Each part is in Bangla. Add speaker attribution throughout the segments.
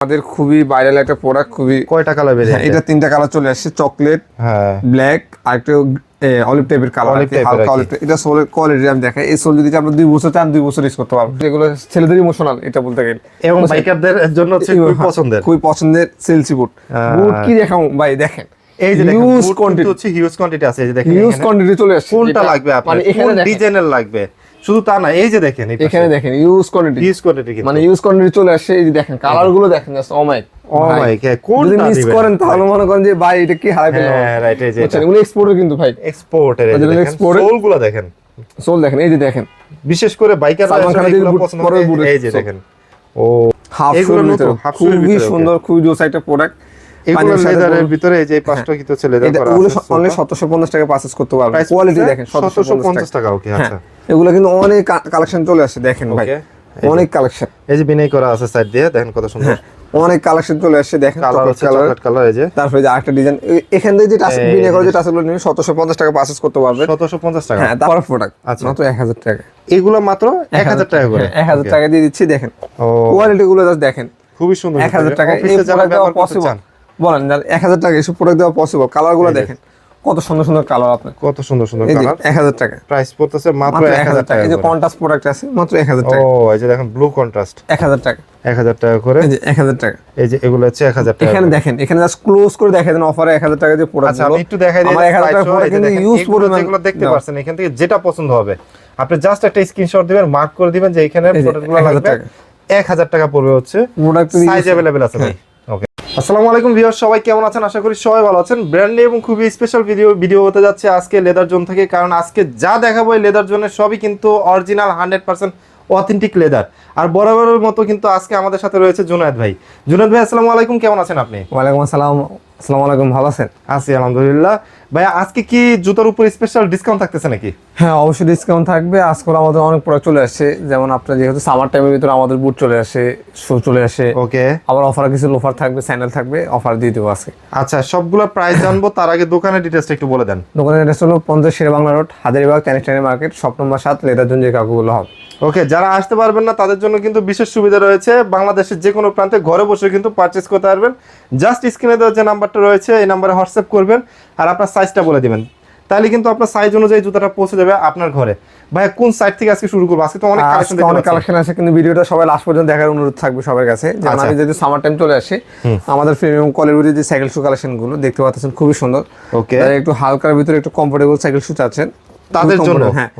Speaker 1: আমাদের খুবই ভাইরাল একটা প্রোডাক্ট খুবই
Speaker 2: কয়টা কালার বেরিয়ে
Speaker 1: হ্যাঁ, এটা তিনটা কালার চলে আসছে চকলেট
Speaker 2: হ্যাঁ।
Speaker 1: ব্ল্যাক আর একটা অলিভ টাইপের
Speaker 2: কালারের
Speaker 1: হালকা। অলিভ এটা সোলের কোয়ালিটি আমি দেখাই। এই সোল যদি আপনি দুই বছর চান দুই বছর ইউজ করতে পারবেন এগুলো ছেলেদের ইমোশনাল এটা বলতে গেলে।
Speaker 2: এবং বাইকারদের জন্য হচ্ছে খুব
Speaker 1: হ্যাঁ,
Speaker 2: পছন্দের।
Speaker 1: খুবই পছন্দের সেলসি বুট। বুট কি দেখাও ভাই দেখেন।
Speaker 2: এই যে
Speaker 1: হিউজ কোয়ান্টিটি
Speaker 2: হচ্ছে হিউজ কোয়ান্টিটি আছে এই যে দেখেন
Speaker 1: হিউজ। কোয়ান্টিটি চলে আসছে।
Speaker 2: কোনটা লাগবে আপনার?
Speaker 1: মানে এখানে
Speaker 2: কোন ডিজাইনের লাগবে? শুধু তা না এই যে দেখেন
Speaker 1: এখানে দেখেন ইউজ কোয়ান্টিটি
Speaker 2: হিউজ কোয়ান্টিটি
Speaker 1: মানে ইউজ কোয়ান্টিটি চলে আসছে এই যে দেখেন কালারগুলো দেখেন জাস্ট ও মাই
Speaker 2: গড
Speaker 1: যদি মিস করেন তাহলে মনে করেন যে ভাই এটা কি হারাই ফেললাম।
Speaker 2: হ্যাঁ রাইট এই যে
Speaker 1: এগুলো এক্সপোর্টের কিন্তু ভাই।
Speaker 2: এক্সপোর্টের এই যে
Speaker 1: ওদের
Speaker 2: দেখেন
Speaker 1: সোল দেখেন। এই যে দেখেন।
Speaker 2: বিশেষ করে বাইকার
Speaker 1: সালমান খানের যে boot পরে boot
Speaker 2: এই যে দেখেন। ও
Speaker 1: হাফ
Speaker 2: এগুলো half
Speaker 1: খুবই সুন্দর খুবই জোস একটা প্রোডাক্ট
Speaker 2: এগুলো লেদারের ভিতরে এই যে পাঁচটা কিন্তু হচ্ছে লেদার করা
Speaker 1: ওগুলো অনলি 1750 টাকা পারচেজ করতে পারবেন
Speaker 2: Price
Speaker 1: কোয়ালিটি দেখেন
Speaker 2: 1750 টাকা। ওকে
Speaker 1: হ্যাঁ।
Speaker 2: আচ্ছা।
Speaker 1: এগুলো কিন্তু অনেক কালেকশন চলে আসছে দেখেন ভাই। অনেক কালেকশন
Speaker 2: এই যে বিনয় করা আছে সাইড দিয়ে দেখেন কত সুন্দর।
Speaker 1: অনেক কালেকশন চলে আসছে দেখেন
Speaker 2: কালার
Speaker 1: কালার
Speaker 2: এই যে।
Speaker 1: তারপরে যে আরেকটা ডিজাইন এখান থেকে যে টাচ
Speaker 2: এই
Speaker 1: বিনে যে টাচগুলো নিয়ে 1750 টাকা পারচেজ করতে পারবেন
Speaker 2: 1750 টাকা।
Speaker 1: হ্যাঁ তারপর প্রোডাক্ট
Speaker 2: আচ্ছা।
Speaker 1: মাত্র 1000 টাকা।
Speaker 2: এগুলো মাত্র 1000 টাকা করে।
Speaker 1: হ্যাঁ, 1000 টাকা দিয়ে দিচ্ছি দেখেন। কোয়ালিটি গুলো জাস্ট দেখেন।
Speaker 2: খুবই সুন্দর
Speaker 1: 1000 টাকা এই
Speaker 2: যারা
Speaker 1: পসিবল বলেন যার 1000 টাকা এসব প্রোডাক্ট দেওয়া পসিবল কালার গুলো দেখেন কত সুন্দর সুন্দর কালার আপনার
Speaker 2: কত সুন্দর সুন্দর
Speaker 1: এই যে
Speaker 2: কালার
Speaker 1: 1000 টাকা
Speaker 2: প্রাইস পড়তেছে মাত্র
Speaker 1: মাত্র
Speaker 2: 1000
Speaker 1: 1000 টাকা
Speaker 2: টাকা
Speaker 1: এই যে
Speaker 2: করে।
Speaker 1: কন্ট্রাস্ট প্রোডাক্ট আছে মাত্র 1000
Speaker 2: ও
Speaker 1: টাকা
Speaker 2: এই যে দেখেন ব্লু কন্ট্রাস্ট
Speaker 1: 1000 টাকা
Speaker 2: 1000 টাকা করে
Speaker 1: এই যে 1000 টাকা
Speaker 2: এই যে এগুলো হচ্ছে 1000 টাকা
Speaker 1: এখানে দেখেন এখানে জাস্ট ক্লোজ করে দেখাই দেন অফারে 1000 টাকা যে প্রোডাক্ট
Speaker 2: আচ্ছা আমি একটু দেখাই দিই
Speaker 1: আমার 1000 টাকা প্রোডাক্ট কিন্তু ইউজ পরিমাণ
Speaker 2: যেগুলো দেখতে
Speaker 1: দেওয়া।
Speaker 2: পাচ্ছেন এখান থেকে যেটা পছন্দ হবে আপনি জাস্ট একটা স্ক্রিনশট দিবেন মার্ক করে দিবেন যে এখানে
Speaker 1: এই যে,
Speaker 2: প্রোডাক্টগুলো
Speaker 1: 1000
Speaker 2: লাগবে
Speaker 1: টাকা।
Speaker 2: 1000 টাকা পড়বে হচ্ছে
Speaker 1: প্রোডাক্ট
Speaker 2: সাইজ अवेलेबल আছে ভাই ওকে আসসালামু আলাইকুম ভিউয়ার সবাই কেমন আছেন? আশা করি সবাই ভালো আছেন। ব্র্যান্ড এবং খুবই স্পেশাল ভিডিও ভিডিও হতে যাচ্ছে আজকে লেদার জোন থেকে, কারণ আজকে যা দেখাবো এই লেদার জোনের সবই কিন্তু original hundred percent authentic leather আর বরাবরের মতো কিন্তু আজকে আমাদের সাথে রয়েছে জুনায়েদ ভাই। জুনায়েদ ভাই, আসসালামু আলাইকুম, কেমন আছেন আপনি?
Speaker 1: ওয়ালাইকুম আসসালাম। আসসালামু আলাইকুম ভালো আছেন?
Speaker 2: আছি আলহামদুলিল্লাহ। ভাই আজকে কি জুতার উপর স্পেশাল ডিসকাউন্ট থাকতেছে নাকি?
Speaker 1: হ্যাঁ অবশ্যই ডিসকাউন্ট থাকবে। আজকাল আমাদের অনেক প্রোডাক্ট চলে আসছে যেমন আপনার যেহেতু সামার টাইমের ভিতরে আমাদের বুট চলে আসে শু চলে আসে।
Speaker 2: ওকে
Speaker 1: আবার অফার কিছু লোফার থাকবে স্যান্ডেল থাকবে অফার দিয়ে দেবো আজকে।
Speaker 2: আচ্ছা সবগুলো প্রাইস জানব তার আগে দোকানের ডিটেলসটা একটু বলে দেন।
Speaker 1: দোকানের অ্যাড্রেস হলো পঞ্চাশ শেরে বাংলা রোড হাজারিবাগ ক্যানিস্টানি মার্কেট শপ নম্বর সাত লেদার জন্য যে কাকুগুলো হবে
Speaker 2: ওকে যারা আসতে পারবেন না তাদের জন্য কিন্তু বিশেষ সুবিধা রয়েছে। বাংলাদেশের যে কোনো প্রান্তে ঘরে বসে কিন্তু পারচেস করতে পারবেন। জাস্ট স্ক্রিনে দেওয়া যে নাম্বারটা রয়েছে এই নাম্বারে হোয়াটসঅ্যাপ করবেন আর আপনার সাইজটা বলে দিবেন। তাহলে কিন্তু আপনার সাইজ অনুযায়ী জুতাটা পৌঁছে যাবে আপনার ঘরে। ভাই কোন সাইড থেকে আজকে শুরু করব? আজকে তো অনেক কালেকশন
Speaker 1: অনেক কালেকশন আছে কিন্তু ভিডিওটা সবাই লাস্ট পর্যন্ত দেখার অনুরোধ থাকবে সবার কাছে।
Speaker 2: আচ্ছা।
Speaker 1: আমি যদি সামার টাইম চলে আসি আমাদের প্রিমিয়াম কোয়ালিটির যে সাইকেল শু কালেকশনগুলো দেখতে পাচ্ছেন খুবই সুন্দর।
Speaker 2: ওকে
Speaker 1: একটু হালকার ভিতরে একটু কমফোর্টেবল সাইকেল শু চাচ্ছেন
Speaker 2: তাদের জন্য?
Speaker 1: হ্যাঁ।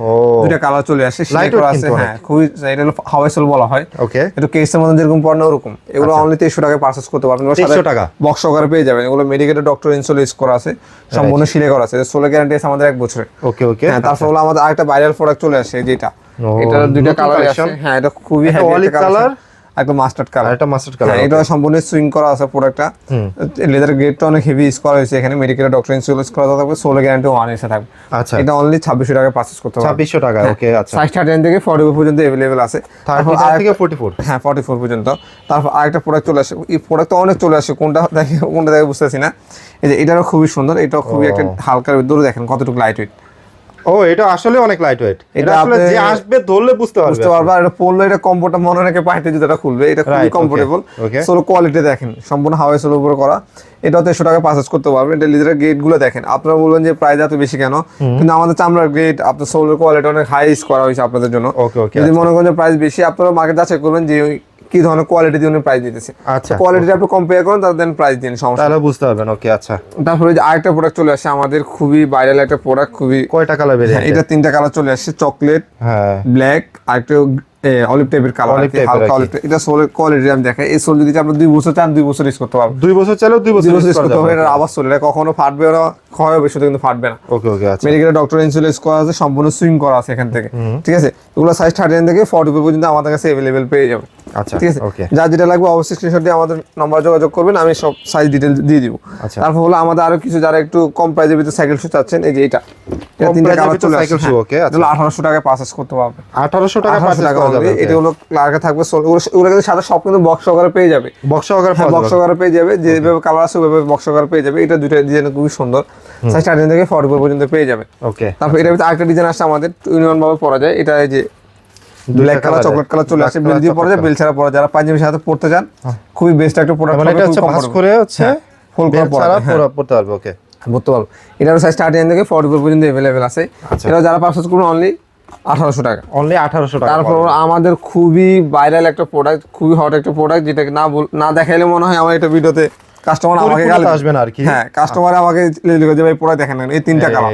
Speaker 1: দুটা কালার চলে আসে সেলাই করা আছে হ্যাঁ খুবই এটা হলো হাওয়াই সোল বলা হয়।
Speaker 2: ওকে
Speaker 1: একটু কেসের মতন যেরকম পড়না ওরকম। এগুলো অনলি তেইশশো টাকায় পারচেস করতে পারবেন।
Speaker 2: 2300 টাকা?
Speaker 1: বক্স সহকারে পেয়ে যাবেন। এগুলো মেডিকেটের ডক্টর ইনসোল করা আছে। সম্পূর্ণ সিলে করা আছে। সোলে গ্যারান্টি আছে আমাদের এক বছরে
Speaker 2: ওকে ওকে
Speaker 1: হ্যাঁ তারপর হলো আমাদের আরেকটা ভাইরাল প্রোডাক্ট চলে আসে যেটা।
Speaker 2: ও,
Speaker 1: এটার দুইটা কালার আছে। হ্যাঁ এটা খুবই
Speaker 2: color,
Speaker 1: কালার একটা মাস্টার্ড কালার
Speaker 2: একটা মাস্টার্ড কালার
Speaker 1: এটা সম্পূর্ণ সুইং করা আছে প্রোডাক্টটা লেদার গ্রেডটা অনেক হেভি ইউজ করা হয়েছে এখানে মেডিকেলের ডক্টর করা থাকবে সোলে গ্যারান্টি ওয়ান এসে থাকবে।
Speaker 2: আচ্ছা।
Speaker 1: এটা অনলি ছাব্বিশশো টাকায় পারচেস করতে পারবেন
Speaker 2: ছাব্বিশশো টাকা ওকে আচ্ছা।
Speaker 1: সাইজ থেকে ফর্টি পর্যন্ত অ্যাভেলেবেল আছে। তারপর
Speaker 2: থেকে ফোর্টি ফোর
Speaker 1: হ্যাঁ ফর্টি ফোর পর্যন্ত। তারপর আরেকটা প্রোডাক্ট চলে আসে। এই প্রোডাক্ট অনেক চলে আসে কোনটা দেখে কোনটা দেখে বুঝতেছি না। এই যে এটারও খুবই সুন্দর এটাও খুবই একটা হালকার ভিতরে দেখেন কতটুকু লাইট ওয়েট
Speaker 2: ও এটা আসলে অনেক লাইট ওয়েট এটা
Speaker 1: এটা
Speaker 2: আসলে যে আসবে ধরলে বুঝতে পারবে
Speaker 1: বুঝতে পারবা। এটা পরলে এটা মনে রেখে পাইতে যেটা খুলবে। এটা খুবই কমফোর্টেবল সোলো কোয়ালিটি দেখেন। সম্পূর্ণ হাওয়াই সোলো উপরে করা। তেরোশো টাকা পারচেস করতে পারবেন। এটা লিজারের গেটগুলো দেখেন। আপনারা বলবেন যে প্রাইস এত বেশি কেন? কিন্তু আমাদের চামড়ার গ্রেড আপনার সোলের কোয়ালিটি অনেক হাই করা হয়েছে আপনাদের জন্য। যদি মনে করেন যে প্রাইস বেশি আপনারা মার্কেট যাচাই করবেন যে কি ধরনের কোয়ালিটি দিয়ে উনি প্রাইস দিতেছে।
Speaker 2: আচ্ছা,
Speaker 1: কোয়ালিটি আপনি কম্পেয়ার করেন তার দেন প্রাইস দিন সমস্যা
Speaker 2: তাহলে বুঝতে পারবেন ওকে আচ্ছা।
Speaker 1: তারপরে যে আরেকটা প্রোডাক্ট চলে আসে আমাদের খুবই ভাইরাল একটা প্রোডাক্ট খুবই
Speaker 2: কয়টা কালার বেরিয়ে
Speaker 1: হ্যাঁ, এটা তিনটা কালার চলে আসছে চকলেট
Speaker 2: হ্যাঁ।
Speaker 1: ব্ল্যাক আর একটা অলিভ টাইপের কালার
Speaker 2: Olive type এর
Speaker 1: হালকা অলিভ এটা সোলের কোয়ালিটি আমি দেখাই। এই সোল যদি আপনি দুই বছর চান দুই বছর ইউজ করতে পারবেন।
Speaker 2: দুই বছর চাইলেও দুই বছর
Speaker 1: দুই বছর
Speaker 2: use
Speaker 1: ইউজ করতে
Speaker 2: যাবে।
Speaker 1: পারবেন এটা আবার সোল এটা কখনো ফাটবে না ক্ষয় হবে শুধু কিন্তু ফাটবে না।
Speaker 2: ওকে আচ্ছা।
Speaker 1: ডক্টর করা আছে সম্পূর্ণ সুইং করা আছে এখান থেকে ঠিক আছে? এগুলো সাইজ থার্টি থেকে ফর্টি পর্যন্ত আমাদের কাছে অ্যাভেলেবেল পেয়ে যাবে
Speaker 2: আচ্ছা
Speaker 1: ঠিক আছে?
Speaker 2: ওকে
Speaker 1: যেটা লাগবে অবশ্যই স্ক্রিনশট দিয়ে আমাদের নম্বর যোগাযোগ করবেন আমি সব সাইজ ডিটেল দিয়ে দিব।
Speaker 2: আচ্ছা।
Speaker 1: তারপর হলো আমাদের আরও কিছু যারা একটু কম প্রাইজের ভিতরে সাইকেল শু চাচ্ছেন এই যে এটা এটা
Speaker 2: আচ্ছা।
Speaker 1: আঠারোশো পারচেস করতে পারবে।
Speaker 2: আঠারোশো টাকা
Speaker 1: এটা হলো থাকবে ওগুলো কিন্তু সাথে সব কিন্তু বক্স সহকারে পেয়ে যাবে।
Speaker 2: বক্স সহকারে
Speaker 1: হ্যাঁ বক্স সহকারে পেয়ে যাবে। যেভাবে কালার আছে ওইভাবে বক্স সহকারে পেয়ে যাবে। এটা দুইটা ডিজাইন খুবই সুন্দর। সাইজ থার্টি থেকে ফর্টি পর্যন্ত পেয়ে যাবে।
Speaker 2: ওকে
Speaker 1: তারপর ভিতরে আরেকটা ডিজাইন আসছে আমাদের ইউনিয়ন ভাবে পরা যায়। এটা যে ব্ল্যাক কালার চকলেট কালার চলে আসে বেল দিয়ে পরে যায় বেল ছাড়া পরে যারা পাঞ্জাবির সাথে পড়তে চান খুবই বেস্ট একটা প্রোডাক্ট
Speaker 2: মানে এটা হচ্ছে করে হচ্ছে
Speaker 1: ফুল করা হ্যাঁ।
Speaker 2: পুরো পড়তে পারবে ওকে।
Speaker 1: পারব এটার সাইজ স্টার্টিং থেকে ফর্টি ফোর পর্যন্ত অ্যাভেলেবেল আছে।
Speaker 2: আচ্ছা।
Speaker 1: এটা যারা পারচেজ করবেন অনলি আঠারোশো টাকা।
Speaker 2: অনলি আঠারোশো টাকা
Speaker 1: তারপর আমাদের খুবই ভাইরাল একটা প্রোডাক্ট খুবই হট একটা প্রোডাক্ট যেটা না না দেখাইলে মনে হয় আমার এটা ভিডিওতে কাস্টমার আমাকে গালি
Speaker 2: আসবে না আর কি।
Speaker 1: হ্যাঁ কাস্টমার আমাকে লিখে যে ভাই প্রোডাক্ট দেখেন না। এই তিনটা কালার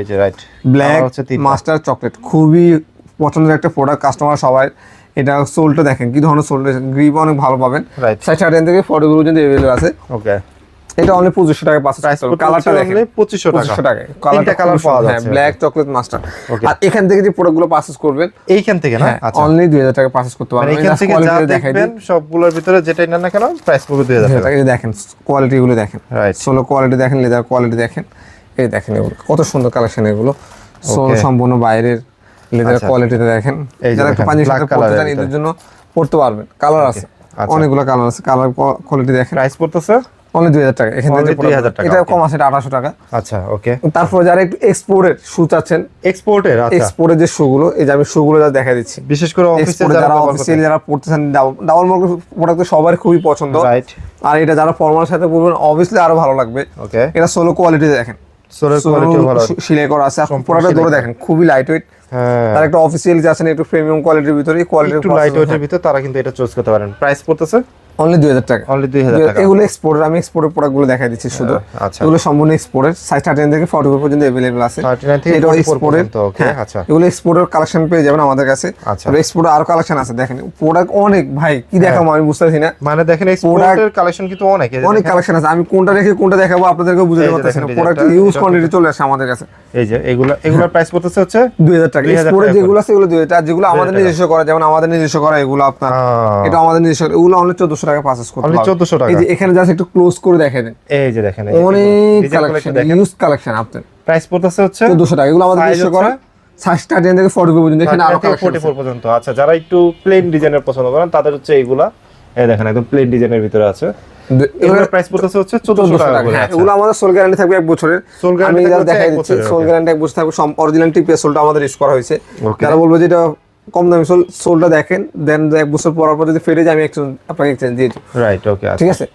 Speaker 1: ব্ল্যাক মাস্টার চকলেট খুবই পছন্দের একটা প্রোডাক্ট কাস্টমার সবাই এটা সোলটা দেখেন কি ধরনের সোল গ্রিপ অনেক ভালো পাবেন. সাইড থেকে ফর্টি পর্যন্ত অ্যাভেলেবল আছে।
Speaker 2: ওকে
Speaker 1: এটা অনলি পঁচিশশো টাকা পাঁচ
Speaker 2: প্রাইস
Speaker 1: কালারটা দেখেন।
Speaker 2: পঁচিশশো টাকা।
Speaker 1: পঁচিশশো টাকা
Speaker 2: তিনটা কালার পাওয়া যাচ্ছে
Speaker 1: ব্ল্যাক চকলেট মাস্টার আর এখান থেকে যে প্রোডাক্টগুলো পারচেজ করবেন
Speaker 2: এইখান থেকে না?
Speaker 1: হ্যাঁ
Speaker 2: আচ্ছা।
Speaker 1: অনলি দুই হাজার টাকা পারচেজ করতে
Speaker 2: মানে
Speaker 1: পারবেন
Speaker 2: এখান থেকে যা দেখবেন সবগুলোর ভিতরে যেটাই নেন না কেন প্রাইস পড়বে দুই হাজার টাকা।
Speaker 1: দিই দেখেন কোয়ালিটি গুলো দেখেন. সোলো কোয়ালিটি দেখেন লেদার কোয়ালিটি দেখেন। এই দেখেন এগুলো কত সুন্দর কালেকশন এগুলো। সোল. সম্পূর্ণ বাইরের লেদার
Speaker 2: আচ্ছা।
Speaker 1: কোয়ালিটিতে দেখেন
Speaker 2: এই
Speaker 1: যারা একটু
Speaker 2: black
Speaker 1: সাথে পড়তে চান এদের জন্য পড়তে পারবেন। কালার আছে
Speaker 2: আচ্ছা।
Speaker 1: অনেকগুলো কালার আছে কালার কোয়ালিটি দেখেন।
Speaker 2: প্রাইস পড়তেছে?
Speaker 1: অনলি দুই হাজার টাকা এখান থেকে
Speaker 2: 2000 টাকা,
Speaker 1: এটা কম আছে এটা আঠাশো টাকা।
Speaker 2: আচ্ছা ওকে
Speaker 1: তারপর যারা একটু এক্সপোর্টের শু চাচ্ছেন
Speaker 2: এক্সপোর্টের আচ্ছা।
Speaker 1: এক্সপোর্টের যে শুগুলো এই যে আমি শুগুলো যা দেখা দিচ্ছি।
Speaker 2: বিশেষ করে যারা
Speaker 1: যারা
Speaker 2: ব্যবহার
Speaker 1: অফিসিয়ালি পড়তেছেন ডাবল মার্কেট প্রোডাক্ট সবার খুবই পছন্দ।
Speaker 2: রাইট
Speaker 1: আর এটা যারা ফর্মাল সাথে পরবেন অবভিয়াসলি আরও ভালো লাগবে।
Speaker 2: ওকে
Speaker 1: এটা সোলো কোয়ালিটি দেখেন। Solo
Speaker 2: কোয়ালিটি ভালো।
Speaker 1: সেলাই করা আছে। প্রোডাক্টটা ধরে দেখেন খুবই লাইট ওয়েট তার একটা অফিসিয়াল যে না একটু প্রিমিয়াম কোয়ালিটির ভিতরে কোয়ালিটির
Speaker 2: একটু লাইট ওয়েটের ভিতরে তারা কিন্তু এটা চুজ করতে পারেন। প্রাইস পড়তেছে?
Speaker 1: অনলি দুই হাজার টাকা।
Speaker 2: অনলি দুই হাজার টাকা।
Speaker 1: এগুলো এক্সপোর্টের আমি এক্সপোর্টের প্রোডাক্টগুলো দেখাই দিচ্ছি শুধু।
Speaker 2: আচ্ছা।
Speaker 1: এগুলো সম্পূর্ণ এক্সপোর্টের সাইজ থার্টিন থেকে ফর্টি ফোর পর্যন্ত অ্যাভেলেবল আছে।
Speaker 2: 39 থেকে 44
Speaker 1: এক্সপোর্টের
Speaker 2: পর্যন্ত, okay, আচ্ছা।
Speaker 1: এগুলো এক্সপোর্টের কালেকশন পেয়ে যাবেন আমাদের কাছে।
Speaker 2: আচ্ছা।
Speaker 1: এক্সপোর্টের আরও কালেকশন আছে দেখেন। প্রোডাক্ট অনেক ভাই কি দেখাবো আমি বুঝতেছি না।
Speaker 2: মানে দেখেন এক্সপোর্টের কালেকশন কিন্তু অনেক।
Speaker 1: অনেক কালেকশন আছে। আমি কোনটা রেখে কোনটা দেখাবো আপনাদেরকে বুঝতে পারতেছি না। প্রোডাক্ট ইউজ কোয়ান্টিটি চলে আসে আমাদের কাছে।
Speaker 2: এই যে এগুলা এগুলার প্রাইস পড়তেছে হচ্ছে
Speaker 1: দুই হাজার টাকা।
Speaker 2: 2000
Speaker 1: এক্সপোর্টে যেগুলো আছে এগুলো দুই হাজার যেগুলো আমাদের নিজস্ব করা যেমন আমাদের নিজস্ব করা এগুলো আপনার। এটা আমাদের নিজস্ব। এগুলো অনলি টাকা পারচেস করতে পারবেন।
Speaker 2: 1400 টাকা।
Speaker 1: এই যে এখানে জাস্ট একটু ক্লোজ করে দেখে দেন
Speaker 2: এই যে দেখেন
Speaker 1: অনেক কালেকশন ইউজ কালেকশন আপনার
Speaker 2: প্রাইস পড়তেছে হচ্ছে
Speaker 1: চোদ্দশো টাকা এগুলো আমাদের নিজস্ব? করা স্টার্টিং থেকে ফর্টি পর্যন্ত এখানে আরও কালেকশন
Speaker 2: 44 পর্যন্ত আচ্ছা যারা একটু প্লেন ডিজাইনের পছন্দ করেন তাদের হচ্ছে এইগুলা এই দেখেন একদম প্লেন ডিজাইনের ভিতরে আছে এগুলোর প্রাইস পড়তেছে হচ্ছে 1400 টাকা করে
Speaker 1: হ্যাঁ
Speaker 2: আচ্ছা।
Speaker 1: এগুলো আমাদের সোল গ্যারান্টি থাকবে এক বছরের দেখাই দিচ্ছি সোল গ্যারান্টি এক বছর থাকবে অরিজিনাল টিপে সোলটা আমাদের করা হয়েছে. যারা বলব যে এটা কম দামি সোল সোলটা দেখেন দেন এক বছর পরার পর যদি ফেরে যায় আমি এক্সচেঞ্জ আপনাকে এক্সচেঞ্জ দিয়ে দিই।
Speaker 2: রাইট ওকে
Speaker 1: ঠিক আছে?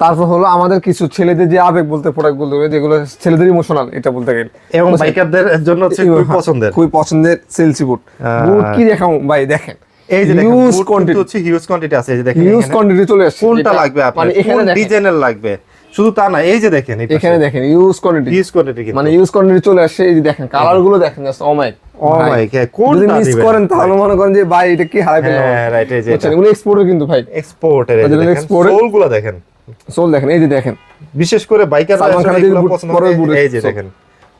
Speaker 1: তারপর হলো আমাদের কিছু ছেলেদের যে আবেগ বলতে প্রোডাক্ট বলতে যেগুলো ছেলেদের ইমোশনাল এটা বলতে গেলে।
Speaker 2: এবং বাইকারদের জন্য হচ্ছে খুবই
Speaker 1: হ্যাঁ,
Speaker 2: পছন্দের।
Speaker 1: খুবই পছন্দের সেলসি বুট বুট কি দেখাবো? ভাই দেখেন।
Speaker 2: এই যে কিন্তু
Speaker 1: কোয়ান্টিটি
Speaker 2: হচ্ছে হিউজ কোয়ান্টিটি আছে এই যে দেখেন
Speaker 1: ইউজ কোয়ান্টিটি চলে আসছে।
Speaker 2: কোনটা লাগবে আপনার?
Speaker 1: মানে এখানে
Speaker 2: ডিজাইনের লাগবে? শুধু তা না এই যে দেখেন
Speaker 1: এখানে দেখেন ইউজ কোয়ান্টিটি
Speaker 2: হিউজ কোয়ান্টিটি
Speaker 1: মানে ইউজ কোয়ান্টিটি চলে আসছে এই যে দেখেন কালারগুলো দেখেন just oh my
Speaker 2: O my god কোনটা
Speaker 1: যদি মিস করেন তাহলে মনে করেন যে ভাই এটা কি হারাই ফেললাম
Speaker 2: হ্যাঁ রাইট এই যে
Speaker 1: বুঝছেন? এগুলো এক্সপোর্টের কিন্তু ভাই।
Speaker 2: এক্সপোর্টের এই যে
Speaker 1: ওদের
Speaker 2: দেখেন
Speaker 1: export-এর-
Speaker 2: সোলগুলো দেখেন।
Speaker 1: সোল দেখেন এই যে দেখেন।
Speaker 2: বিশেষ করে বাইকার
Speaker 1: পরে
Speaker 2: এই যে দেখেন।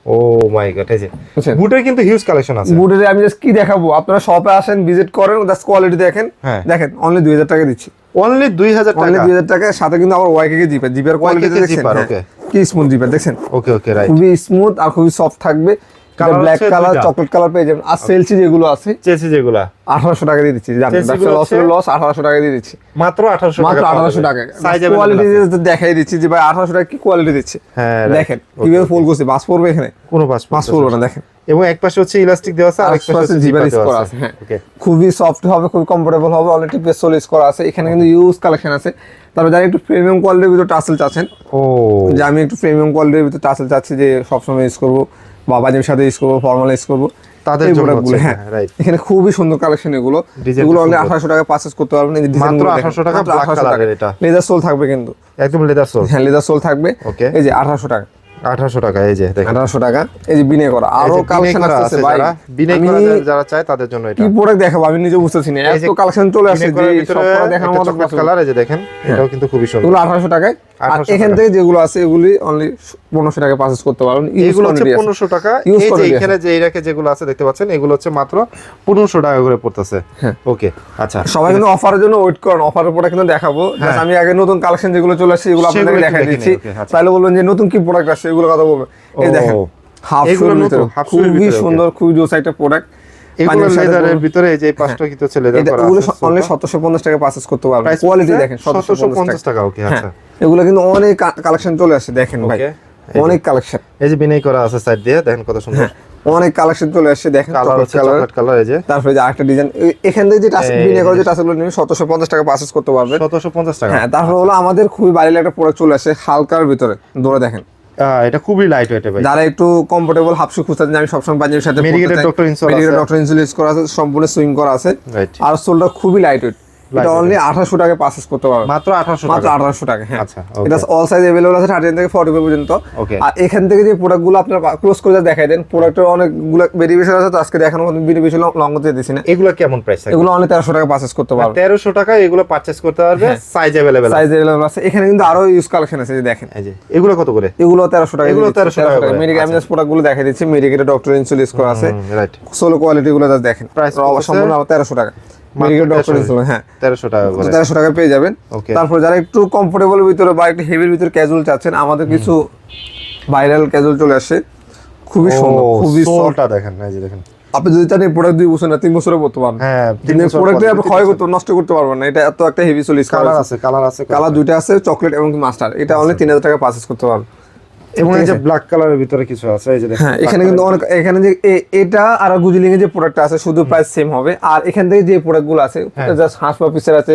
Speaker 2: ও মাই গড এই যে। বুটের কিন্তু হিউজ কালেকশন আছে।
Speaker 1: বুটের আমি জাস্ট কি দেখাবো? আপনারা শপে আসেন ভিজিট করেন জাস্ট কোয়ালিটি দেখেন।
Speaker 2: হ্যাঁ।
Speaker 1: দেখেন অনলি দুই হাজার টাকা দিচ্ছি।
Speaker 2: অনলি দুই
Speaker 1: হাজার
Speaker 2: টাকা।
Speaker 1: দুই হাজার টাকার সাথে কিন্তু আবার ওয়াইকে জিপার জিপার কোয়ালিটি দেখছেন হ্যাঁ। কি স্মুথ জিপার দেখছেন?
Speaker 2: ওকে ওকে রাইট
Speaker 1: খুবই স্মুথ আর খুবই সফট থাকবে। ব্ল্যাক কালার চকলেট কালার পেয়ে যাবেন। আর সেলসি যেগুলো আছে
Speaker 2: চেসি যেগুলা।
Speaker 1: আঠারোশো টাকা দিয়ে দিচ্ছি। লস লস আঠারোশো টাকা দিয়ে দিচ্ছি।
Speaker 2: মাত্র 1800
Speaker 1: মাত্র আঠারোশো টাকা। কোয়ালিটি দেখাই দিচ্ছি যে ভাই আঠারোশো টাকা কি কোয়ালিটি দিচ্ছে?
Speaker 2: হ্যাঁ
Speaker 1: দেখেন কীভাবে ফুল করছে বাস পড়বে এখানে?
Speaker 2: কোনো বাস
Speaker 1: বাস পড়বে না দেখেন।
Speaker 2: এবং এক পাশে হচ্ছে ইলাস্টিক দেওয়া আছে আর এক পাশে হচ্ছে
Speaker 1: জিপার
Speaker 2: জিপার
Speaker 1: ইউজ
Speaker 2: দেওয়া
Speaker 1: করা
Speaker 2: আছে।
Speaker 1: হ্যাঁ। খুবই সফট হবে খুবই কমফোর্টেবল হবে অলরেডি পেসোল ইউজ করা আছে। এখানে কিন্তু ইউজ কালেকশন আছে। তারপর যারা একটু প্রিমিয়াম কোয়ালিটির ভিতরে টাসেল চাচ্ছেন
Speaker 2: ও।
Speaker 1: যে আমি একটু প্রিমিয়াম কোয়ালিটির ভিতরে টাসেল চাচ্ছি যে সবসময় ইউজ করব বা সাথে ইউজ করব ফর্মাল ইউজ করব
Speaker 2: তাদের
Speaker 1: প্রোডাক্টগুলো হ্যাঁ।
Speaker 2: হ্যাঁ,
Speaker 1: এখানে খুবই সুন্দর কালেকশন এগুলো। এগুলো অনলি আঠারোশো টাকা পারচেস করতে পারবেন
Speaker 2: মাত্র। 1800 টাকা
Speaker 1: মাত্র
Speaker 2: black
Speaker 1: 1800
Speaker 2: colour এর এটা।
Speaker 1: লেজার সোল থাকবে কিন্তু।
Speaker 2: একদম লেদার সোল
Speaker 1: হ্যাঁ লেজার সোল থাকবে।
Speaker 2: Okay.
Speaker 1: এই যে আঠারোশো টাকা।
Speaker 2: 1800 টাকা এই যে
Speaker 1: আঠারোশো টাকা। এই যে বিনে করা।
Speaker 2: আরও
Speaker 1: কালেকশন
Speaker 2: আছে
Speaker 1: ভাই।
Speaker 2: বিনয় করা যারা- চায় তাদের জন্য এটা।
Speaker 1: কি প্রোডাক্ট দেখাবো? আমি নিজে বুঝতেছি না। এত কালেকশন চলে আসছে যে সব product মতো
Speaker 2: কালার এই যে দেখেন এটাও কিন্তু খুবই সুন্দর।
Speaker 1: এগুলো আঠারোশো টাকায়। আর এখান থেকে যেগুলো আছে এগুলি অনলি পনেরোশো টাকা পারচেস করতে পারবেন
Speaker 2: এগুলো হচ্ছে পনেরোশো টাকা। এই যে এখানে যে এই রেখে যেগুলো আছে দেখতে পাচ্ছেন এগুলো হচ্ছে মাত্র পনেরোশো টাকা করে পড়তেছে।
Speaker 1: হ্যাঁ।
Speaker 2: ওকে আচ্ছা।
Speaker 1: সবাই কিন্তু অফারের জন্য ওয়েট করেন। অফারের প্রোডাক্ট কিন্তু দেখাবো। Just আমি আগে নতুন কালেকশন যেগুলো চলে আসছে এগুলো আপনাদের দেখাই দিচ্ছি।
Speaker 2: আচ্ছা।
Speaker 1: তাহলে বলবেন যে নতুন কি প্রোডাক্ট আসছে এগুলো কথা বলবেন। এই দেখেন হাফ খুবই সুন্দর খুবই জোস একটা প্রোডাক্ট
Speaker 2: এগুলো লেদারের ভিতরে এই যে পাঁচটা কিন্তু হচ্ছে লেদার করা
Speaker 1: এগুলো অনলি সতেরোশো পঞ্চাশ টাকা পারচেস করতে পারবেন। কোয়ালিটি দেখেন
Speaker 2: 1750 টাকা, okay,
Speaker 1: হ্যাঁ।
Speaker 2: আচ্ছা।
Speaker 1: এগুলো কিন্তু অনেক কালেকশন চলে আসছে দেখেন ভাই।
Speaker 2: Okay, এই যে।
Speaker 1: অনেক কালেকশন
Speaker 2: এই যে বিনয় করা আছে সাইড দিয়ে দেখেন কত সুন্দর।
Speaker 1: অনেক কালেকশন চলে আসছে দেখেন
Speaker 2: কালার হচ্ছে চকলেট কালার এই যে।
Speaker 1: তারপরে যে আরেকটা ডিজাইন এখান থেকে যে টাচ বিনে করে যে।
Speaker 2: যে-
Speaker 1: টাচগুলো নিয়ে সতেরোশো পঞ্চাশ টাকা পারচেস করতে পারবেন।
Speaker 2: সতেরোশো পঞ্চাশ টাকা।
Speaker 1: হ্যাঁ তারপর হলো আমাদের খুবই বাইরে একটা প্রোডাক্ট চলে আসে হালকার ভিতরে। ধরে দেখেন।
Speaker 2: এটা খুবই লাইট ওয়েট ভাই।
Speaker 1: যারা একটু কমফোর্টেবল হাফশু খুঁজতে আমি সবসময় পাঞ্জাবির সাথে
Speaker 2: মেডিকেল ডক্টর ইনসুল আছে।
Speaker 1: ডক্টর ইনসুল ইউজ করা আছে সম্পূর্ণ সুইং করা আছে। আর সোলটা খুবই লাইট ওয়েট এটা অনলি আঠারোশো টাকা পারচেস করতে পারবেন
Speaker 2: মাত্র আঠারোশো
Speaker 1: মাত্র
Speaker 2: টাকা?
Speaker 1: আঠারোশো টাকা হ্যাঁ।
Speaker 2: আচ্ছা,
Speaker 1: এটা অল সাইজ অ্যাভেলেবল আছে থার্টি থেকে ফর্টি পর্যন্ত। আর এখান থেকে যে প্রোডাক্টগুলো আপনার ক্লোজ করে দেখাই দেন প্রোডাক্টের অনেকগুলো ভেরিয়েশন আছে তো আজকে দেখানোর মতো ভিডিও লং দিয়ে দিছি না।
Speaker 2: এগুলো কেমন প্রাইস থাকে
Speaker 1: এগুলো অনলি তেরোশো টাকা পারচেস করতে পারবেন
Speaker 2: তেরোশো টাকা এগুলো পারচেস করতে পারবে
Speaker 1: হ্যাঁ।
Speaker 2: সাইজ
Speaker 1: সাইজ আছে। এখানে কিন্তু আরও ইউজ কালেকশন আছে যে দেখেন।
Speaker 2: এই যে এগুলো কত করে?
Speaker 1: এগুলো টাকা
Speaker 2: এগুলো 1300 টাকা
Speaker 1: মেডিকেল
Speaker 2: আচ্ছা।
Speaker 1: আমি প্রোডাক্টগুলো দেখাই দিচ্ছি। মেডিকেটের ডক্টর করা আছে।
Speaker 2: রাইট
Speaker 1: সোলো দেখেন? সম্পূর্ণ টাকা। মেডিকেল ডক্টর
Speaker 2: 1300
Speaker 1: হ্যাঁ।
Speaker 2: তেরোশো টাকা
Speaker 1: তেরোশো টাকা পেয়ে যাবেন. তারপর যারা একটু কমফোর্টেবল ভিতরে বা একটু হেভির ভিতরে ক্যাজুয়াল চাচ্ছেন আমাদের কিছু ভাইরাল ক্যাজুয়াল চলে আসে খুবই সুন্দর খুবই।
Speaker 2: সোলটা দেখেন এই যে দেখেন।
Speaker 1: আপনি যদি চান এই প্রোডাক্ট দুই বছর না তিন বছরে পড়তে পারবেন
Speaker 2: হ্যাঁ
Speaker 1: কিন্তু প্রোডাক্ট আপনি ক্ষয় করতে নষ্ট করতে পারবেন না। এটা এত একটা হেভি চল্লিশ
Speaker 2: কালার
Speaker 1: কালার
Speaker 2: আছে কালার আছে
Speaker 1: কালার দুইটা আছে চকলেট এবং মাস্টার এটা অনলি তিন হাজার টাকা পারচেস করতে পারবেন।
Speaker 2: এবং এই যে ব্ল্যাক কালারের ভিতরে কিছু আছে এই যে
Speaker 1: হ্যাঁ এখানে কিন্তু অনেক এখানে যে এটা আর গুজলিং এর যে প্রোডাক্ট আছে শুধু প্রাইস সেম হবে। আর এখান থেকে যে প্রোডাক্টগুলো আছে
Speaker 2: হ্যাঁ।
Speaker 1: জাস্ট হাঁস পিসের আছে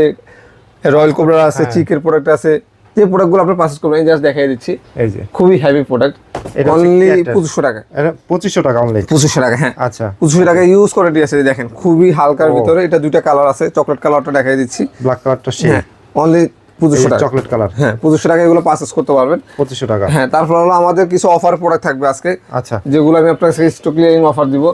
Speaker 1: রয়্যাল কোবরা আছে চিকের প্রোডাক্ট আছে যে প্রোডাক্টগুলো আপনি পারচেস করবেন জাস্ট দেখাই দিচ্ছি।
Speaker 2: এই যে।
Speaker 1: খুবই হেভি প্রোডাক্ট
Speaker 2: এটা
Speaker 1: অনলি। পঁচিশশো টাকা।
Speaker 2: এটা পঁচিশশো টাকা অনলি
Speaker 1: পঁচিশশো টাকা হ্যাঁ।
Speaker 2: আচ্ছা।
Speaker 1: পঁচিশশো টাকা ইউজ করে দিয়েছে দেখেন। খুবই হালকার ভিতরে এটা দুইটা কালার আছে চকলেট কালারটা দেখাই দিচ্ছি।
Speaker 2: ব্ল্যাক কালারটা
Speaker 1: হ্যাঁ অনলি পঁচিশশো টাকা।
Speaker 2: চকলেট কালার
Speaker 1: হ্যাঁ পঁচিশশো টাকা এগুলো পারচেস করতে পারবেন।
Speaker 2: পঁচিশশো টাকা।
Speaker 1: হ্যাঁ তারপর হলো আমাদের কিছু অফার প্রোডাক্ট থাকবে আজকে।
Speaker 2: আচ্ছা।
Speaker 1: যেগুলো আমি আপনাকে স্টক ক্লিয়ারিং অফার দিব।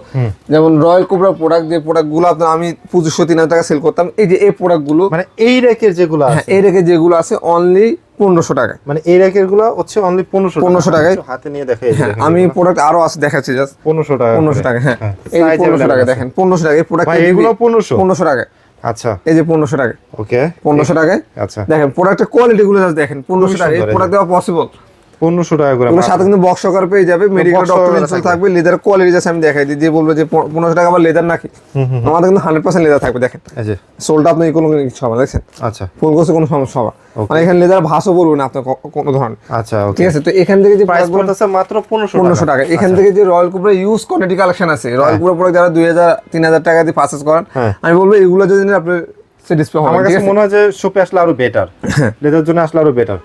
Speaker 1: যেমন রয়্যাল কোবরা প্রোডাক্ট যে প্রোডাক্টগুলো আপনার আমি পঁচিশশো তিন হাজার টাকা সেল করতাম এই যে এই প্রোডাক্টগুলো
Speaker 2: মানে এই র্যাকের যেগুলো
Speaker 1: হ্যাঁ এই রেখে যেগুলো আছে অনলি পনেরোশো টাকা
Speaker 2: মানে এই র্যাকেরগুলো হচ্ছে অনলি পনেরোশো
Speaker 1: 1500 টাকায়।
Speaker 2: হাতে নিয়ে দেখে
Speaker 1: হ্যাঁ আমি প্রোডাক্ট আরও আছে দেখাচ্ছি জাস্ট
Speaker 2: পনেরোশো টাকা।
Speaker 1: পনেরোশো টাকা হ্যাঁ।
Speaker 2: হ্যাঁ,
Speaker 1: এই পনেরোশো টাকা দেখেন পনেরোশো টাকা এই প্রোডাক্ট
Speaker 2: এগুলো পনেরোশো।
Speaker 1: পনেরোশো টাকা
Speaker 2: আচ্ছা।
Speaker 1: এই যে পনেরোশো টাকা
Speaker 2: ওকে
Speaker 1: পনেরোশো টাকায়।
Speaker 2: আচ্ছা।
Speaker 1: দেখেন প্রোডাক্টের কোয়ালিটি গুলো দেখেন পনেরোশো টাকা এই প্রোডাক্ট দেওয়া পসিবল
Speaker 2: পনেরোশো টাকা করে
Speaker 1: সাথে কিন্তু বক্স সহকারে পেয়ে যাবে মেডিকেল
Speaker 2: সহকারে থাকবে।
Speaker 1: লেদার কোয়ালিটি জাস্ট আমি দেখাই দিই যে বলব যে পনেরো- পনেরোশো টাকা বা লেদার নাকি? আমাদের কিন্তু হান্ড্রেড পার্সেন্ট লেদার থাকবে দেখেন। সোলটা আপনি কোনো কিছু হবে দেখছেন?
Speaker 2: আচ্ছা।
Speaker 1: ফুল কোর্সে কোনো সমস্যা হবে মানে এখানে লেদার ভাসও বলব না আপনার কোনো ধরনের।
Speaker 2: আচ্ছা
Speaker 1: ঠিক আছে তো এখান থেকে যে
Speaker 2: প্রাইস পড়তেছে মাত্র পনেরোশো
Speaker 1: পনেরোশো টাকা। এখান থেকে যে রয়্যাল কুপরা ইউজ কোয়ালিটি কালেকশন আছে রয়্যাল কুপরা প্রোডাক্ট যারা দুই হাজার তিন হাজার টাকা দিয়ে পারচেস করেন
Speaker 2: হ্যাঁ।
Speaker 1: আমি বলব এগুলো যদি নিন আপনার সে ডিসপ্লে হবে
Speaker 2: আমার কাছে মনে হয় যে শপে আসলে আরও বেটার লেদার জন্য আসলে আরও বেটার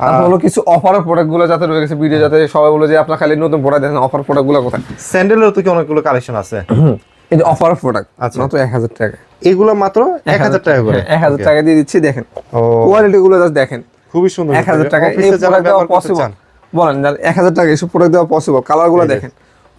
Speaker 1: তারপর হলো কিছু অফার প্রোডাক্টগুলো যাতে রয়ে গেছে ভিডিও যাতে সবাই বলে যে আপনার খালি নতুন প্রোডাক্ট দেখেন অফার প্রোডাক্টগুলো কোথায়?
Speaker 2: স্যান্ডেলের তো কি অনেকগুলো কালেকশন আছে?
Speaker 1: এটা অফার প্রোডাক্ট
Speaker 2: আচ্ছা।
Speaker 1: মাত্র এক হাজার টাকা।
Speaker 2: এগুলো মাত্র এক হাজার টাকা করে?
Speaker 1: এক হাজার টাকা দিয়ে দিচ্ছি দেখেন।
Speaker 2: ও।
Speaker 1: কোয়ালিটি গুলো জাস্ট দেখেন।
Speaker 2: খুবই সুন্দর
Speaker 1: এক হাজার টাকা এই প্রোডাক্ট দেওয়া পসিবল বলেন এক হাজার টাকা এসব প্রোডাক্ট দেওয়া পসিবল
Speaker 2: কালারগুলো
Speaker 1: দেখেন।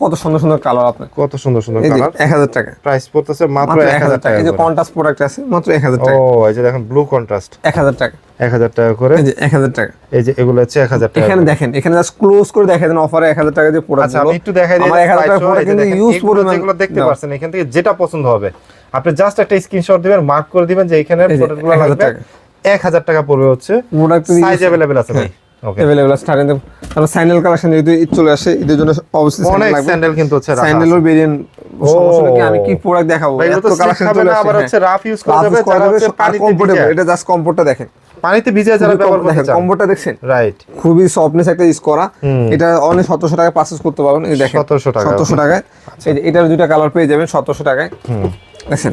Speaker 1: কত সুন্দর সুন্দর কালার আপনার
Speaker 2: কত সুন্দর সুন্দর কালার
Speaker 1: এক হাজার টাকা
Speaker 2: প্রাইস পড়তেছে মাত্র
Speaker 1: মাত্র
Speaker 2: এক হাজার টাকা
Speaker 1: এই যে কন্ট্রাস্ট প্রোডাক্ট আছে মাত্র এক হাজার
Speaker 2: ও
Speaker 1: টাকা
Speaker 2: এই যে দেখেন ব্লু কন্ট্রাস্ট
Speaker 1: এক হাজার টাকা
Speaker 2: এক হাজার টাকা করে
Speaker 1: এই যে এক হাজার টাকা
Speaker 2: এই যে এগুলো হচ্ছে এক হাজার টাকা
Speaker 1: এখানে দেখেন এখানে জাস্ট ক্লোজ করে দেখাই দেন অফারে এক হাজার টাকা দিয়ে প্রোডাক্ট
Speaker 2: আচ্ছা আমি একটু দেখাই দিই
Speaker 1: আমার এক হাজার টাকা প্রোডাক্ট কিন্তু ইউজ পরিমাণ
Speaker 2: যেগুলো দেখতে
Speaker 1: দাও।
Speaker 2: পাচ্ছেন এখান থেকে যেটা পছন্দ হবে আপনি জাস্ট একটা স্ক্রিনশট দিবেন মার্ক করে দিবেন যে এখানে প্রোডাক্টগুলো
Speaker 1: 1000
Speaker 2: লাগবে
Speaker 1: টাকা।
Speaker 2: এক হাজার টাকা পড়বে হচ্ছে
Speaker 1: প্রোডাক্ট
Speaker 2: সাইজ অ্যাভেলেবেল আছে ভাই ওকে
Speaker 1: अवेलेबल স্টার্টিং তারপর স্যান্ডেল কালেকশন যেহেতু ঈদ চলে আসে ঈদের জন্য অবশ্যই
Speaker 2: অনেক
Speaker 1: স্যান্ডেল লাগবে
Speaker 2: স্যান্ডেল কিন্তু হচ্ছে রাখা আছে।
Speaker 1: স্যান্ডেলের ভেরিয়েন্ট সমস্যা নেই কি আমি কি প্রোডাক্ট দেখাবো
Speaker 2: ভাই, এগুলো তো
Speaker 1: এত
Speaker 2: slip
Speaker 1: কালেকশন
Speaker 2: খাবে
Speaker 1: চলে
Speaker 2: না,
Speaker 1: আসে
Speaker 2: আবার হচ্ছে rough use করা যাবে, যারা হচ্ছে পানিতে
Speaker 1: কমফোর্টেবল
Speaker 2: ভিজে।
Speaker 1: এটা জাস্ট কমফোর্টটা দেখেন
Speaker 2: পানিতে ভিজে যারা ব্যবহার করতে
Speaker 1: দেখেন
Speaker 2: চান
Speaker 1: কমফোর্টটা দেখছেন
Speaker 2: রাইট
Speaker 1: খুবই সফটনেস একটা ইউজ করা
Speaker 2: হুম।
Speaker 1: এটা অনেক সতেরোশো টাকায় পারচেস করতে পারবেন এই দেখেন
Speaker 2: 1700 টাকা,
Speaker 1: সতেরোশো টাকায় এই যে এটার দুইটা কালার পেয়ে যাবেন সতেরোশো টাকায় দেখছেন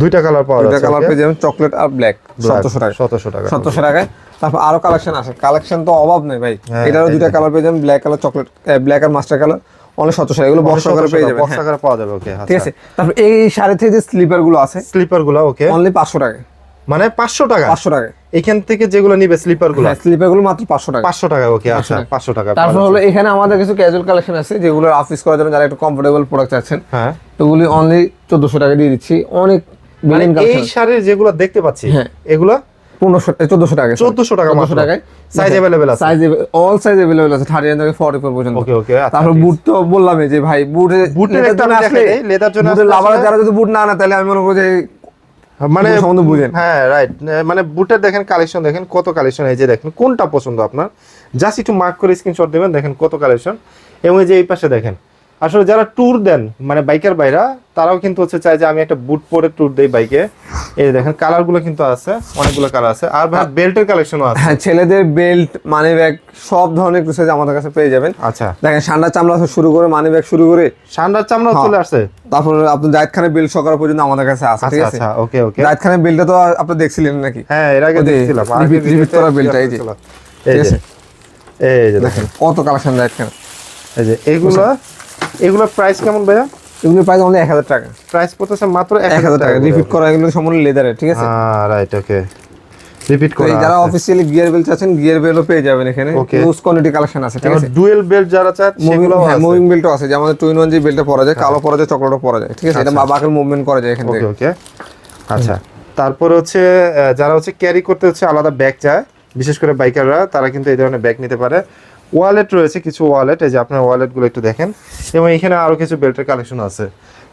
Speaker 2: দুইটা কালার পাওয়া
Speaker 1: দুইটা কালার পেয়ে যাবেন চকলেট আর ব্ল্যাক সতেরোশো টাকা
Speaker 2: সতেরোশো টাকা
Speaker 1: সতেরোশো টাকায়। তারপর আরও কালেকশন আছে। কালেকশন তো অভাব নেই ভাই।
Speaker 2: হ্যাঁ,
Speaker 1: এটারও দুইটা কালার পেয়ে যাবেন ব্ল্যাক কালার চকলেট ব্ল্যাক আর মাস্টার কালার অনেক সতেরোশো এগুলো বক্স আকারে পেয়ে যাবেন।
Speaker 2: বক্স
Speaker 1: হ্যাঁ,
Speaker 2: আকারে পাওয়া যাবে ওকে
Speaker 1: ঠিক আছে। তারপর এই শাড়ি থেকে যে স্লিপারগুলো আছে।
Speaker 2: স্লিপারগুলো ওকে
Speaker 1: অনলি পাঁচশো টাকা
Speaker 2: মানে পাঁচশো টাকা
Speaker 1: পাঁচশো টাকা
Speaker 2: এখান থেকে যেগুলো নিবে স্লিপারগুলো?
Speaker 1: হ্যাঁ স্লিপারগুলো মাত্র পাঁচশো টাকা
Speaker 2: পাঁচশো টাকা ওকে আচ্ছা। পাঁচশো টাকা
Speaker 1: তারপর হলো এখানে আমাদের কিছু ক্যাজুয়াল কালেকশন আছে যেগুলো অফিস করার জন্য যারা একটু কমফোর্টেবল প্রোডাক্ট চাচ্ছেন।
Speaker 2: হ্যাঁ।
Speaker 1: এগুলি অনলি চোদ্দশো টাকা দিয়ে দিচ্ছি। অনেক
Speaker 2: এই
Speaker 1: কালেকশন
Speaker 2: শাড়ির যেগুলো দেখতে পাচ্ছি
Speaker 1: হ্যাঁ।
Speaker 2: এগুলো
Speaker 1: পনেরোশো চোদ্দশো টাকা
Speaker 2: 1400 টাকা মাত্র।
Speaker 1: টাকায়
Speaker 2: আছে?
Speaker 1: সাইজ অল সাইজ অ্যাভেলেবল আছে থার্টি থেকে ফর্টি ফোর পর্যন্ত
Speaker 2: ওকে ওকে
Speaker 1: তারপর বুট তো বললামই যে ভাই বুটে লেদার
Speaker 2: একটা
Speaker 1: আসলে
Speaker 2: লেদার জন্য
Speaker 1: লাভার যারা যদি বুট না আনে তাহলে আমি মনে করি যে
Speaker 2: মানে
Speaker 1: সম্বন্ধে বুঝেন।
Speaker 2: হ্যাঁ রাইট মানে বুটের দেখেন কালেকশন দেখেন কত কালেকশন এই যে দেখেন কোনটা পছন্দ আপনার জাস্ট একটু মার্ক করে স্ক্রিনশট দেবেন দেখেন কত কালেকশন এবং এই যে এই পাশে দেখেন আসলে যারা ট্যুর দেন মানে বাইকের বাইরা তারাও কিন্তু হচ্ছে চায় যে আমি একটা বুট পরে ট্যুর দেই বাইকে এই দেখেন কালারগুলো কিন্তু আছে অনেকগুলো কালার আছে। আর ভাই বেল্টের কালেকশনও আছে।
Speaker 1: হ্যাঁ ছেলেদের বেল্ট মানি ব্যাগ সব ধরনের কিছু আমাদের কাছে পেয়ে যাবেন।
Speaker 2: আচ্ছা।
Speaker 1: দেখেন ঠান্ডা চামড়া থেকে শুরু করে মানি ব্যাগ শুরু করে।
Speaker 2: সান্ডার চামড়া
Speaker 1: হ্যাঁ।
Speaker 2: চলে আসছে।
Speaker 1: তারপর আপনি জাহিদ খানের বেল্ট সকার পর্যন্ত আমাদের কাছে আছে ঠিক
Speaker 2: আচ্ছা
Speaker 1: আছে?
Speaker 2: আচ্ছা ওকে ওকে
Speaker 1: জাহিদ খানের বেল্টটা তো আপনি দেখছিলেন নাকি?
Speaker 2: হ্যাঁ এর আগে দেখছিলাম।
Speaker 1: repeat
Speaker 2: ভিডিওতে
Speaker 1: করা বিলটা, এই যে।
Speaker 2: এই যে
Speaker 1: আছে?
Speaker 2: দেখেন।
Speaker 1: কত কালেকশন জাহিদ খান
Speaker 2: এই যে এগুলো এগুলো প্রাইস কেমন ভাইয়া?
Speaker 1: এগুলো প্রাইস আমাদের এক হাজার টাকা।
Speaker 2: প্রাইস পড়তেছে মাত্র
Speaker 1: এক হাজার টাকা রিপিট করা। এগুলো সম্পূর্ণ লেদারের ঠিক আছে?
Speaker 2: রাইট ওকে রিপিট করা
Speaker 1: যারা
Speaker 2: আছে।
Speaker 1: অফিসিয়ালি গিয়ার বেল্ট চাচ্ছেন গিয়ার বেল্টও পেয়ে যাবেন এখানে। লুজ কোয়ালিটি কালেকশন আছে ঠিক আছে?
Speaker 2: ডুয়েল বেল্ট যারা চায় সেগুলো
Speaker 1: হ্যাঁ মুভিং বেল্টও আছে। যে আমাদের টু ইন ওয়ান যে বেল্টটা পরা যায় কালো পরা যায় চকলেটও পরা যায় ঠিক আছে? এটা বাবাকের মুভমেন্ট করা যায় এখান
Speaker 2: ওকে
Speaker 1: থেকে।
Speaker 2: ওকে আচ্ছা। তারপরে হচ্ছে যারা হচ্ছে ক্যারি করতে হচ্ছে আলাদা ব্যাগ চায় বিশেষ করে বাইকাররা তারা কিন্তু এই ধরনের ব্যাগ নিতে পারে। ওয়ালেট রয়েছে, কিছু ওয়ালেট এই যে আপনার ওয়ালেটগুলো একটু দেখেন। এবং এখানে আরও কিছু বেল্টের কালেকশন আছে।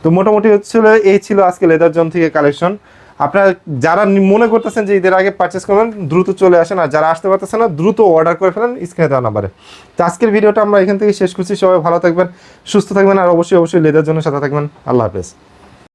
Speaker 2: তো মোটামুটি হচ্ছিল, এই ছিল আজকে লেদার জোন থেকে কালেকশন আপনারা যারা মনে করতেছেন যে ঈদের আগে পারচেস করবেন, দ্রুত চলে আসেন। আর যারা আসতে পারতেছেন না, দ্রুত অর্ডার করে ফেলেন স্ক্রিনে দেওয়া নাম্বারে তো আজকের ভিডিওটা আমরা এখান থেকে শেষ করছি। সবাই ভালো থাকবেন, সুস্থ থাকবেন, আর অবশ্যই অবশ্যই লেদার জন্য সাথে থাকবেন। আল্লাহ হাফেজ।